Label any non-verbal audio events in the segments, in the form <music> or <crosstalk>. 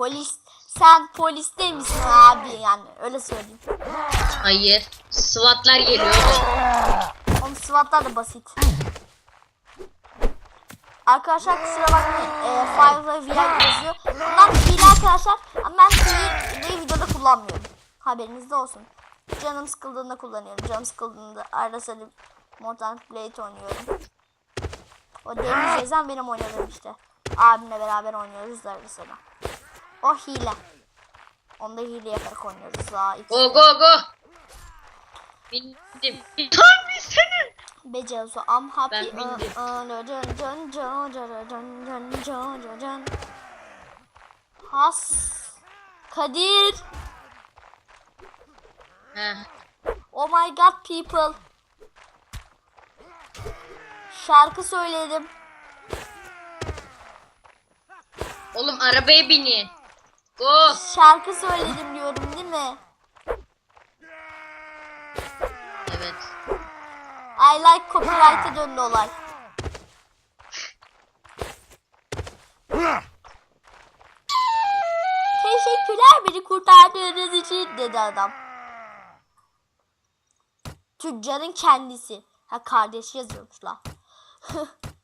Polis sen poliste misin abi yani öyle söyleyeyim. Hayır. SWAT'lar geliyor. Onun SWAT'lar da basit. Arkadaşlar kusura bakmayın. E, Fire ve VR yazıyor. Bunlar hile arkadaşlar. Ama ben hileyi videoda kullanmıyorum. Haberiniz de olsun. Canım sıkıldığında kullanıyorum. Canım sıkıldığında arada sırada Mortal Blade oynuyorum. O Deniz Gezen benim oynadığım işte. Abimle beraber oynuyoruz da arada sırada. O hile. Onda hile yaparak oynuyoruz daha. Go go go. Bindim. Tam senin. Becazu am happy. Ben bindim. Has. Kadir. Heh. Oh my god people. Şarkı söyledim. Oğlum arabaya binin. Go. Şarkı söyledim diyorum değil mi? Evet. I like copyright'a döndü olay. Teşekkürler beni kurtardığınız için dedi adam. Tüccarın kendisi. Ha kardeşi yazıyormuş la. <laughs>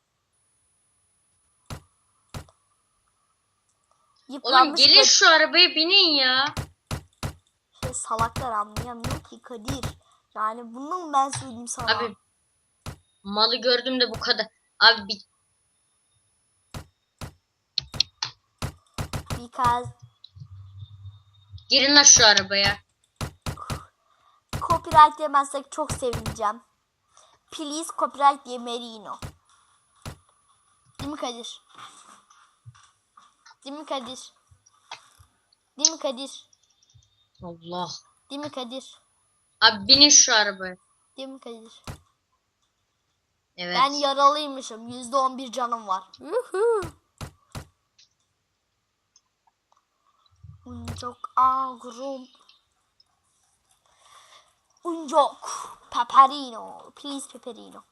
Oğlum gelin şu arabaya binin ya. şey salaklar anlayamıyor ki Kadir. Yani bunu mu ben söyleyeyim sana? Abi malı gördüm de bu kadar. Abi bir Because girin lan şu arabaya. Copyright yemezsek çok sevineceğim. Please copyright diye Merino. Değil mi Kadir? Değil mi Kadir? Değil mi Kadir? Allah. Değil mi Kadir? Abi binin şu arabaya. Değil mi Kadir? Evet. Ben yaralıymışım. %11 canım var. Yuhu. Çok agrum. Uncok. Pepperino. Please pepperino.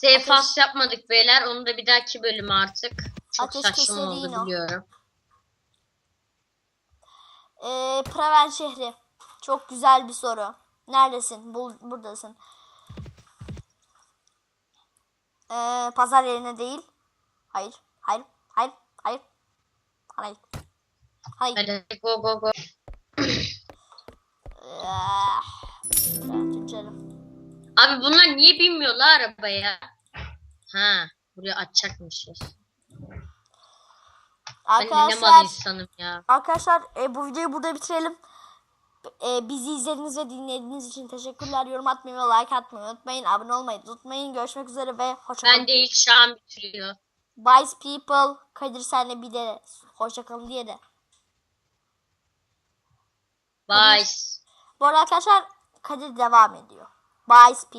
Seyfas yapmadık beyler. Onu da bir dahaki bölüm artık. Çok Ateş saçma oldu biliyorum. Ee, Preven şehri. Çok güzel bir soru. Neredesin? Bul buradasın. Ee, pazar yerine değil. Hayır. Hayır. Hayır. Hayır. Hayır. Hayır. Hadi go go go. Ben tüccarım. Abi bunlar niye binmiyorlar arabaya? Ha, buraya açacakmışız. Ben ne mal Arkadaşlar, insanım ya. arkadaşlar e, bu videoyu burada bitirelim. E, bizi izlediğiniz ve dinlediğiniz için teşekkürler. Yorum atmayı ve like atmayı unutmayın. Abone olmayı unutmayın. Görüşmek üzere ve hoşçakalın. Ben de ilk Şahan bitiriyor. Bye people. Kadir senle bir de hoşçakalın diye de. Bye. Bu arada arkadaşlar Kadir devam ediyor. wise people.